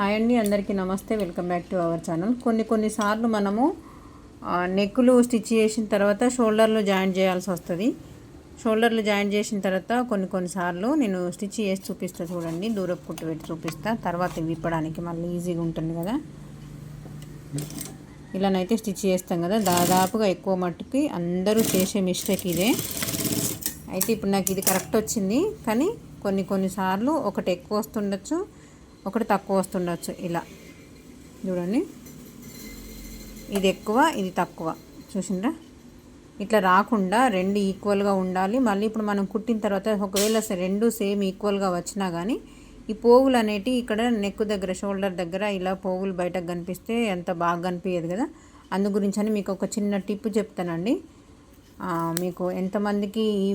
Hi అండి అందరికీ నమస్తే. Welcome back to our channel. కొన్ని కొన్నిసార్లు మనము నెక్కులు స్టిచ్ చేసిన తర్వాత షోల్డర్లు జాయింట్ చేయాల్సి వస్తుంది. షోల్డర్లు జాయింట్ చేసిన తర్వాత కొన్ని కొన్నిసార్లు నేను స్టిచ్ చేసి చూపిస్తా చూడండి. దూరపు కుట్టు పెట్టి చూపిస్తా. తర్వాత విప్పడానికి మళ్ళీ ఈజీగా ఉంటుంది కదా. ఇలానైతే స్టిచ్ చేస్తాం కదా. దాదాపుగా ఎక్కువ మట్టుకి అందరూ చేసే మిస్టేక్ ఇదే. అయితే ఇప్పుడు నాకు ఇది కరెక్ట్ వచ్చింది. కానీ కొన్ని కొన్నిసార్లు ఒకటి ఎక్కువ వస్తుండొచ్చు ఒకటి తక్కువ వస్తుండొచ్చు ఇలా. చూడండి. ఇది ఎక్కువ ఇది తక్కువ. చూసిండ్రా? ఇట్లా రాకుండా రెండు ఈక్వల్గా ఉండాలి. మళ్ళీ ఇప్పుడు మనం కుట్టిన తర్వాత ఒకవేళ రెండు సేమ్ ఈక్వల్గా వచ్చినా కానీ ఈ పోగులు అనేటివి ఇక్కడ నెక్ దగ్గర షోల్డర్ దగ్గర ఇలా పోగులు బయటకు కనిపిస్తే ఎంత బాగా కనిపించదు కదా? అందు గురించి అని మీకు ఒక చిన్న టిప్ చెప్తానండి. మీకు ఎంతమందికి ఈ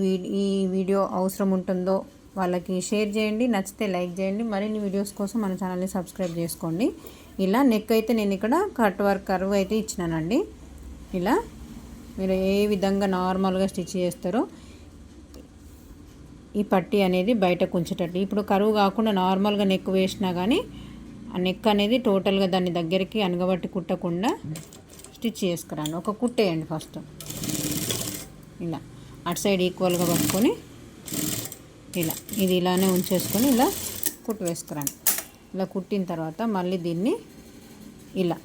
ఈ వీడియో అవసరం ఉంటుందో వాళ్ళకి షేర్ చేయండి నచ్చితే లైక్ చేయండి మరిన్ని వీడియోస్ కోసం మన ఛానల్ని సబ్స్క్రైబ్ చేసుకోండి. ఇలా నెక్ అయితే నేను ఇక్కడ కట్ వర్క్ కర్వ్ అయితే ఇచ్చినానండి. ఇలా మీరు ఏ విధంగా నార్మల్గా స్టిచ్ చేస్తారో ఈ పట్టి అనేది బయటకు ఉంచేటట్టు ఇప్పుడు కరువు కాకుండా నార్మల్గా నెక్ వేసినా కానీ ఆ నెక్ అనేది టోటల్గా దాన్ని దగ్గరికి అనగబట్టి కుట్టకుండా స్టిచ్ చేసుకురాను ఒక కుట్టేయండి ఫస్ట్. ఇలా అటు సైడ్ ఈక్వల్గా పట్టుకొని ఇలా ఇది ఇలానే ఉంచేసుకొని ఇలా కుట్టు వేసుకురాను ఇలా కుట్టిన తర్వాత మళ్ళీ దీన్ని ఇలా.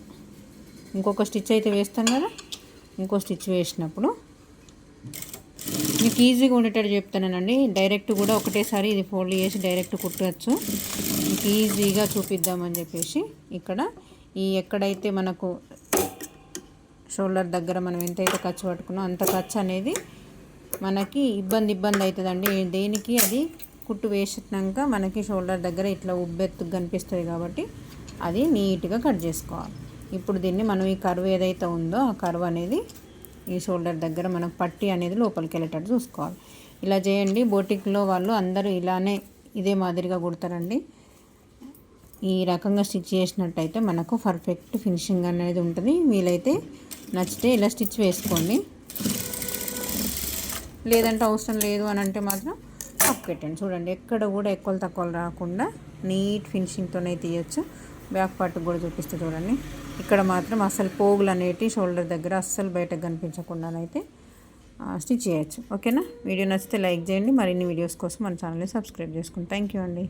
ఇంకొక స్టిచ్ అయితే వేస్తాం కదా ఇంకో స్టిచ్ వేసినప్పుడు. మీకు ఈజీగా ఉండేటట్టు చెప్తానండి డైరెక్ట్ కూడా ఒకటేసారి ఇది ఫోల్డ్ చేసి డైరెక్ట్ కుట్టవచ్చు మీకు ఈజీగా చూపిద్దామని చెప్పేసి ఇక్కడ ఈ ఎక్కడైతే మనకు షోల్డర్ దగ్గర మనం ఎంతైతే ఖర్చు పట్టుకున్నాం అంత ఖర్చు అనేది మనకి ఇబ్బంది ఇబ్బంది అవుతుందండి. దేనికి అది కుట్టు వేసినాక మనకి షోల్డర్ దగ్గర ఇట్లా ఉబ్బెత్తు కనిపిస్తుంది కాబట్టి అది నీట్గా కట్ చేసుకోవాలి. ఇప్పుడు దీన్ని మనం ఈ కర్వ్ ఏదైతే ఉందో ఆ కర్వ్ అనేది ఈ షోల్డర్ దగ్గర మనకు పట్టి అనేది లోపలికి వెళ్ళేటట్టు చూసుకోవాలి. ఇలా చేయండి. బోటిక్లో వాళ్ళు అందరూ ఇలానే ఇదే మాదిరిగా కుడతారండి. ఈ రకంగా స్టిచ్ చేసినట్టయితే మనకు పర్ఫెక్ట్ ఫినిషింగ్ అనేది ఉంటుంది. వీలైతే నచ్చితే ఇలా స్టిచ్ వేసుకోండి. లేదంటే అవసరం లేదు అని అంటే మాత్రం పక్క పెట్టండి. చూడండి ఎక్కడ కూడా ఎక్కువ తక్కువలు రాకుండా నీట్ ఫినిషింగ్తోనే తీయచ్చు. బ్యాక్ పార్ట్ కూడా చూపిస్తే చూడండి. ఇక్కడ మాత్రం అసలు పోగులు అనేటి షోల్డర్ దగ్గర అస్సలు బయటకు కనిపించకుండానైతే స్టిచ్ చేయొచ్చు. ఓకేనా? వీడియో నచ్చితే లైక్ చేయండి. మరిన్ని వీడియోస్ కోసం మన ఛానల్ని సబ్స్క్రైబ్ చేసుకోండి థ్యాంక్ యూ అండి.